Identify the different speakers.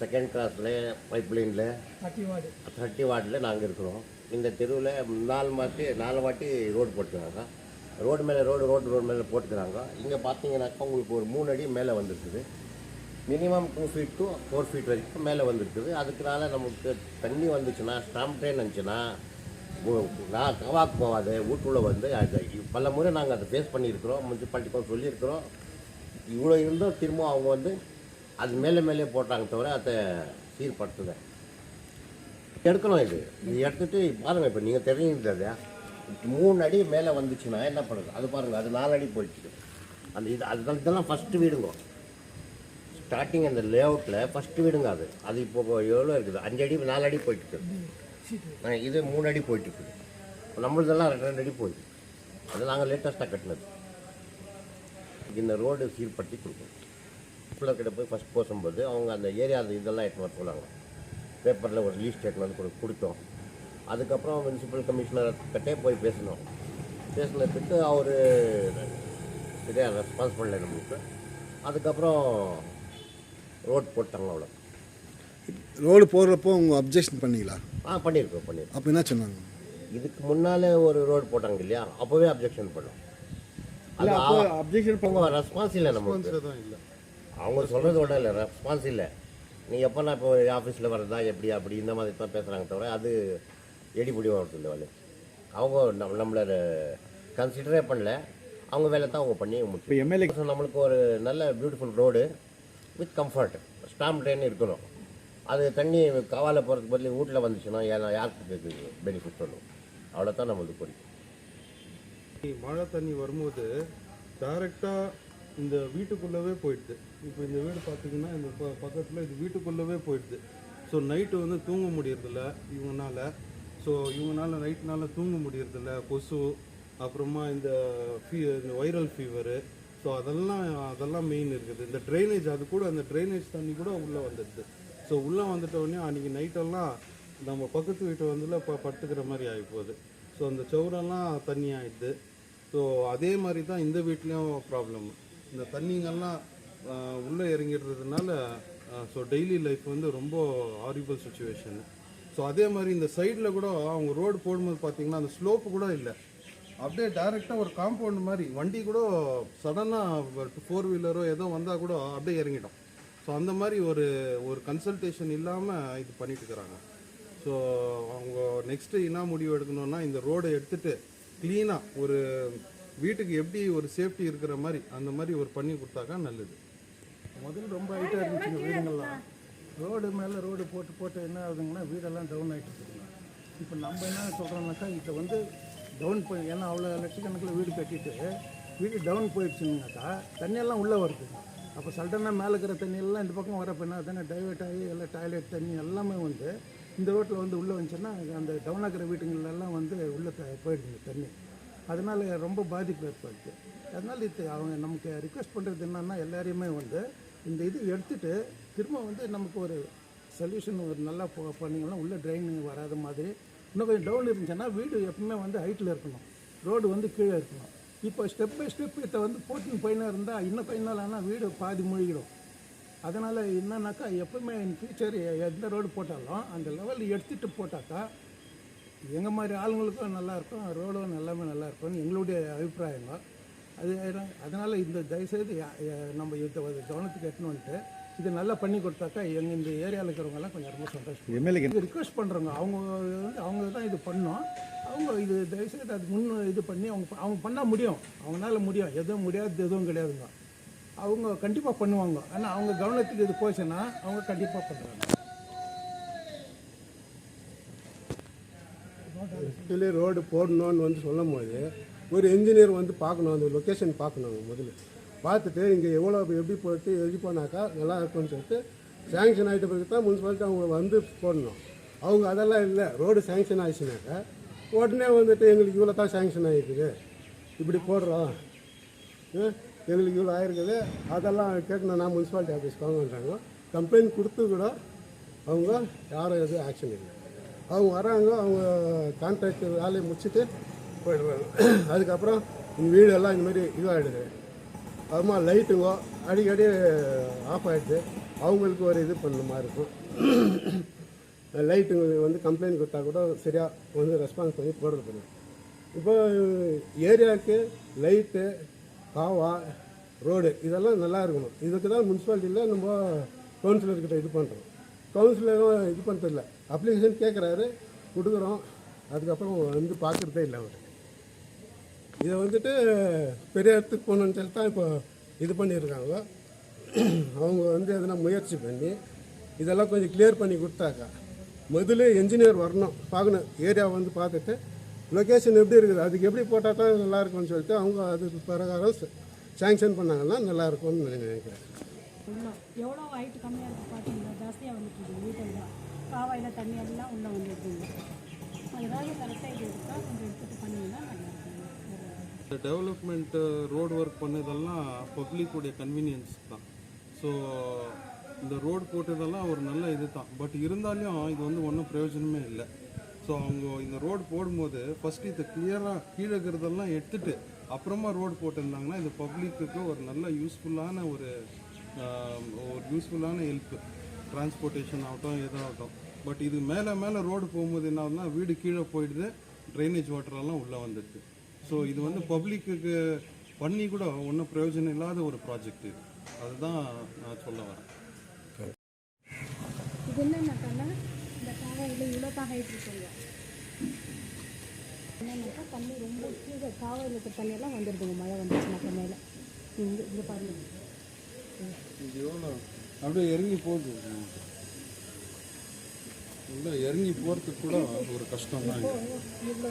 Speaker 1: Second கிளாஸில் pipe லைனில்
Speaker 2: தட்டி வார்டு
Speaker 1: தேர்ட்டி வார்டில் நாங்கள் இருக்கிறோம். இந்த தெருவில் நாலு வாட்டி நாலு வாட்டி ரோடு போட்டுக்கிறாங்க. ரோடு மேலே ரோடு ரோடு ரோடு மேலே போட்டுக்கிறாங்க. இங்கே பார்த்தீங்கன்னாக்கா உங்களுக்கு ஒரு மூணு அடி மேலே வந்திருக்குது. Minimum two feet to four feet வரைக்கும் மேலே வந்திருக்குது. அதுக்குனால நமக்கு தண்ணி வந்துச்சுன்னா ஸ்டாம்ப் ட்ரெயின் வந்துச்சுன்னா உ- நான் கவாக்கு போகாது வீட்டுக்குள்ளே வந்து அது பல முறை நாங்கள் அதை ஃபேஸ் பண்ணியிருக்கிறோம் முனிசிபாலிட்டிக்கும் சொல்லியிருக்கிறோம். இவ்வளோ இருந்தும் திரும்ப அவங்க வந்து அது மேலே மேலே போட்டாங்க தவிர அதை சீர்படுத்துதை எடுக்கணும் இது. இது எடுத்துட்டு பாருங்க இப்போ நீங்கள் தெரிஞ்சுக்கிட்டது. மூணு அடி மேலே வந்துச்சுன்னா என்ன பண்ணுறது? அது பாருங்கள் அது நாலு அடி போயிடுச்சு. அந்த இது அது இதெல்லாம் ஃபஸ்ட்டு வீடுங்க. ஸ்டார்டிங் அந்த லே அவுட்டில் ஃபஸ்ட்டு வீடுங்க அது. அது இப்போ எவ்வளோ இருக்குது? அஞ்சு அடி நாலு அடி போயிட்டு இருக்குது இது மூணு அடி போயிட்டு இருக்குது நம்மளதெல்லாம் ரெண்டு ரெண்டு அடி போயிடுது அது நாங்கள் லேட்டஸ்ட்டாக கட்டினது. இந்த ரோடு சீர்படுத்தி கொடுக்கணும். பிள்ளை கிட்ட போய் ஃபஸ்ட் போகும்போது அவங்க அந்த ஏரியா அந்த இதெல்லாம் எடுத்து வர சொன்னாங்க. பேப்பரில் ஒரு லீஸ்ட் எடுத்து வந்து கொடு- கொடுத்தோம். அதுக்கப்புறம் முனிசிபல் கமிஷனர் கிட்டே போய் பேசினோம். பேசினதுக்கு அவர் சரியாக ரெஸ்பான்ஸ் பண்ணல நம்மளுக்கு. அதுக்கப்புறம் ரோட் போட்டாங்க அவ்வளோ
Speaker 3: ரோடு போடுறப்போ உங்க அப்ஜெக்ஷன் பண்ணீங்களா?
Speaker 1: ஆ பண்ணியிருக்கோம் பண்ணியிருக்கோம்.
Speaker 3: அப்போ என்ன சொன்னாங்க?
Speaker 1: இதுக்கு முன்னாலே ஒரு ரோடு போட்டாங்க இல்லையா? அப்போவே அப்ஜெக்ஷன் பண்ணோம். அது
Speaker 2: அப்ஜெக்ஷன்
Speaker 1: அவங்க ரெஸ்பான்ஸ் இல்லை நமக்கு அவங்க சொல்கிறது விட இல்லை ரெஸ்பான்ஸ் இல்லை. நீ எப்போ நான் இப்போ ஆஃபீஸில் வரதா எப்படி அப்படி இந்த மாதிரி தான் பேசுகிறாங்க தவிர அது எடிபிடி வரது இல்லை வேலை அவங்க நம்ம நம்மளை கன்சிடரே பண்ணல. அவங்க வேலை தான் அவங்க பண்ணி
Speaker 2: இப்போ
Speaker 1: முடிச்சு
Speaker 2: எம்எல்ஏ
Speaker 1: நம்மளுக்கு ஒரு நல்ல beautiful road with comfort storm drain இருக்கணும் அது தண்ணி காவால போகிறதுக்கு பதில் வீட்டில் வந்துச்சுன்னா யா- யாருக்கு பெனிஃபிட் வரும் அவ்வளோ தான் நம்மளுக்கு பிடிக்கும்
Speaker 4: மழை தண்ணி வரும்போது டைரெக்டாக இந்த வீட்டுக்குள்ளவே போயிடுது. இப்போ இந்த வீடு பார்த்தீங்கன்னா இந்த ப பக்கத்தில் இது வீட்டுக்குள்ளவே போயிடுது. ஸோ நைட்டு வந்து தூங்க முடியறதில்ல இவங்கனால. ஸோ இவங்கனால நைட்னால தூங்க முடியறதில்ல. கொசு அப்புறமா இந்த ஃபீ இந்த வைரல் ஃபீவரு ஸோ அதெல்லாம் அதெல்லாம் மெயின் இருக்குது. இந்த ட்ரைனேஜ் அது கூட அந்த ட்ரைனேஜ் தண்ணி கூட உள்ளே வந்துடுது. ஸோ உள்ளே வந்துட்டோடனே அன்றைக்கி நைட்டெல்லாம் நம்ம பக்கத்து வீட்டு வந்துல இப்போ படுத்துக்கிற மாதிரி ஆகி போகுது ஸோ அந்த சவுரெல்லாம் தண்ணி ஆயிடுது. ஸோ அதே மாதிரி தான் இந்த வீட்லேயும் ப்ராப்ளம் இந்த தண்ணிங்கெல்லாம் உள்ளே இறங்கிடுறதுனால ஸோ டெய்லி லைஃப் வந்து ரொம்ப ஹாரிபிள் சுச்சுவேஷன் ஸோ அதே மாதிரி இந்த சைடில் கூட அவங்க ரோடு போடும்போது பார்த்தீங்கன்னா அந்த ஸ்லோப்பு கூட இல்லை. அப்படியே டைரெக்டாக ஒரு காம்பவுண்ட் மாதிரி வண்டி கூட சடனாக ஃபோர் வீலரோ ஏதோ வந்தால் கூட அப்படியே இறங்கிட்டோம் ஸோ அந்த மாதிரி ஒரு ஒரு கன்சல்டேஷன் இல்லாமல் இது பண்ணிட்டு இருக்கிறாங்க. ஸோ அவங்க நெக்ஸ்ட்டு என்ன முடிவு எடுக்கணும்னா இந்த ரோடை எடுத்துகிட்டு க்ளீனாக ஒரு வீட்டுக்கு எப்படி ஒரு சேஃப்டி இருக்கிற மாதிரி அந்த மாதிரி ஒரு பண்ணி கொடுத்தாக்கா நல்லது.
Speaker 2: முதல்ல ரொம்ப ஹைட்டாக இருந்துச்சுங்க வீடுங்கள்லாம். ரோடு மேலே ரோடு போட்டு போட்டு என்ன ஆகுதுங்கன்னா வீடெல்லாம் டவுன் ஆகிட்டு இருக்குங்க இப்போ நம்ம என்ன சொல்கிறோம்னாக்கா இதை வந்து டவுன் போய் ஏன்னா அவ்வளோ லட்சக்கணக்கில் வீடு கட்டிட்டு வீடு டவுன் போயிடுச்சுங்கனாக்கா தண்ணியெல்லாம் உள்ளே வருது. அப்போ சடனாக மேலே இருக்கிற தண்ணியெல்லாம் இந்த பக்கம் வரப்போ என்ன தானே டைவர்ட் ஆகி எல்லாம் டாய்லெட் தண்ணி எல்லாமே வந்து இந்த ரோட்டில் வந்து உள்ளே வந்துச்சுன்னா அந்த டவுனாக இருக்கிற வீட்டுங்களெல்லாம் வந்து உள்ளே த- தண்ணி. அதனால் ரொம்ப பாதிப்பு ஏற்படுது. அதனால் இது அவங்க நமக்கு ரிக்வெஸ்ட் பண்ணுறது என்னென்னா எல்லாரையுமே வந்து இந்த இது எடுத்துகிட்டு திரும்ப வந்து நமக்கு ஒரு சொல்யூஷன் ஒரு நல்லா போ பண்ணிங்கன்னா உள்ளே ட்ரைனிங் வராத மாதிரி. இன்னும் கொஞ்சம் டவுன் இருந்துச்சுன்னா வீடு எப்பவுமே வந்து ஹைட்டில் இருக்கணும். ரோடு வந்து கீழே இருக்கணும். இப்போ ஸ்டெப் பை ஸ்டெப் இதை வந்து போட்டின் பையனாக இருந்தால் இன்னும் கொஞ்ச நாள் ஆனால் வீடு பாதி மூழ்கிடும். அதனால் என்னன்னாக்கா எப்பவுமே இன் ஃபியூச்சர் எந்த ரோடு போட்டாலும் அந்த லெவல் எடுத்துகிட்டு போட்டாக்கா எங்கள் மாதிரி ஆளுங்களுக்கும் நல்லா இருக்கும் ரோடும் எல்லாமே நல்லா இருக்கும்னு எங்களுடைய அபிப்பிராயங்க அது அதனால் இந்த தயவுசெய்து நம்ம இதை கவனத்துக்கு எட்டுன்னு வந்துட்டு இது நல்லா பண்ணி கொடுத்தாக்கா எங்கள் இந்த ஏரியாவில் இருக்கிறவங்கெல்லாம் கொஞ்சம் ரொம்ப சந்தோஷம்
Speaker 3: எம்எல்ஏ
Speaker 2: ரிக்வெஸ்ட் பண்ணுறவங்க அவங்க வந்து அவங்க தான் இது பண்ணோம். அவங்க இது தயவுசெய்து அது முன் இது பண்ணி அவங்க அவங்க பண்ணால் முடியும். அவங்களால முடியும். எதுவும் முடியாது எதுவும் கிடையாதுங்க அவங்க கண்டிப்பாக பண்ணுவாங்க. ஆனால் அவங்க கவனத்துக்கு இது போச்சுன்னா அவங்க கண்டிப்பாக பண்ணுறாங்க
Speaker 5: ஆக்சுவலி ரோடு போடணும்னு வந்து சொல்லும் போது ஒரு இன்ஜினியர் வந்து பார்க்கணும் அந்த லொக்கேஷன் பார்க்கணும் முதல்ல. பார்த்துட்டு இங்கே எவ்வளோ எப்படி போட்டு எழுதி போனாக்கா நல்லா இருக்கும்னு சொல்லிட்டு சேங்ஷன் ஆகிட்ட பிறகு தான் முனிசிபாலிட்டி அவங்க வந்து போடணும். அவங்க அதெல்லாம் இல்லை ரோடு சேங்ஷன் ஆயிடுச்சுனாக்கா உடனே வந்துட்டு எங்களுக்கு இவ்வளோ தான் சேங்ஷன் ஆகிருக்குது இப்படி போடுறோம். ஆ, எங்களுக்கு இவ்வளோ ஆயிருக்குது. அதெல்லாம் கேட்கணும் நான் முனிசிபாலிட்டி ஆஃபீஸ் வாங்கன்றாங்க. கம்ப்ளைண்ட் கொடுத்து கூட அவங்க யாரும் எதுவும் ஆக்ஷன் இல்லை அவங்க வராங்க அவங்க கான்ட்ராக்ட் வேலையை முடிச்சுட்டு போயிடுறாங்க. அதுக்கப்புறம் எங்கள் வீடெல்லாம் இந்த மாதிரி இதாகிடுது அப்புறமா லைட்டுங்க அடிக்கடி ஆஃப் ஆகிடுது அவங்களுக்கு ஒரு இது பண்ண மாதிரி இருக்கும். லைட்டுங்க வந்து கம்ப்ளைண்ட் கொடுத்தா கூட சரியாக வந்து ரெஸ்பான்ஸ் பண்ணி போடுறது இப்போ ஏரியாவுக்கு லைட்டு காவா ரோடு இதெல்லாம் நல்லா இருக்கணும். இதுக்கு தான் முனிசிபாலிட்டியில் நம்ம கவுன்சிலர்கிட்ட இது பண்ணுறோம் கவுன்சிலரும் இது பண்ணுறதில்ல அப்ளிகேஷன் கேட்குறாரு கொடுக்குறோம். அதுக்கப்புறம் வந்து பார்க்குறதே இல்லை அவர். இதை வந்துட்டு பெரிய இடத்துக்கு போகணுன்னு சொல்லி தான் இப்போ இது பண்ணியிருக்காங்க. அவங்க வந்து எதனா முயற்சி பண்ணி இதெல்லாம் கொஞ்சம் கிளியர் பண்ணி கொடுத்தாக்கா. முதல்ல என்ஜினியர் வரணும் பார்க்கணும். ஏரியா வந்து பார்த்துட்டு லொக்கேஷன் எப்படி இருக்குது அதுக்கு எப்படி போட்டால் தான் நல்லா இருக்கும்னு சொல்லிட்டு அவங்க அதுக்கு பிரகாரம் சேங்ஷன் பண்ணாங்கன்னா நல்லாயிருக்கும்னு நான் நினைக்கிறேன்.
Speaker 6: உள்ள எவ்வளோ ஹைட்டு கம்மியாக இருக்குது பார்த்தீங்களா? ஜாஸ்தியாக வந்துட்டு வீட்டில் தான். காவாயில் தண்ணி எல்லாம் உள்ளே வந்துருக்குங்க அதனால கரெக்டாக இது இருக்கா கொஞ்சம் எடுத்துகிட்டு பண்ணிங்கன்னா
Speaker 4: இந்த டெவலப்மெண்ட்டு ரோடு ஒர்க் பண்ணதெல்லாம் பப்ளிக்குடைய கன்வீனியன்ஸ் தான். ஸோ இந்த ரோடு போட்டதெல்லாம் ஒரு நல்ல இது தான் பட் இருந்தாலும் இது வந்து ஒன்றும் பிரயோஜனமே இல்லை. ஸோ அவங்க இந்த ரோடு போடும்போது ஃபஸ்ட்டு இதை கிளியராக கீழே இருக்கிறதெல்லாம் எடுத்துட்டு அப்புறமா ரோடு போட்டிருந்தாங்கன்னா இது பப்ளிக்கு ஒரு நல்ல யூஸ்ஃபுல்லான ஒரு ஒரு யூஸ்ஃபுல்லான ஹெல்ப்பு டிரான்ஸ்போர்ட்டேஷன் ஆகட்டும் எதாகட்டும். பட் இது மேலே மேலே ரோடு போகும்போது என்ன ஆகுதுன்னா வீடு கீழே போயிடுது ட்ரைனேஜ் வாட்டரெல்லாம் உள்ளே வந்துடுது. ஸோ இது வந்து பப்ளிக்கு பண்ணி கூட ஒன்றும் பிரயோஜனம் இல்லாத ஒரு ப்ராஜெக்ட் இது. அதுதான் நான் சொல்ல வரேன்.
Speaker 6: இது என்னன்னாக்கா இந்த காவாயில் இவ்வளோ தான் ஹைட் இருக்குங்க என்னன்னாக்கா தண்ணி ரொம்ப கீழே காவாயில் இருக்க தண்ணியெல்லாம் வந்துடுதுங்க மழை வந்துச்சுனாக்கா மேலே இங்கே இங்கே பாருங்க.
Speaker 4: எவ்வளோ அப்படியே இறங்கி போகுது. உள்ள இறங்கி போகிறதுக்கு கூட ஒரு கஷ்டம் தான் இது.
Speaker 6: இவ்வளோ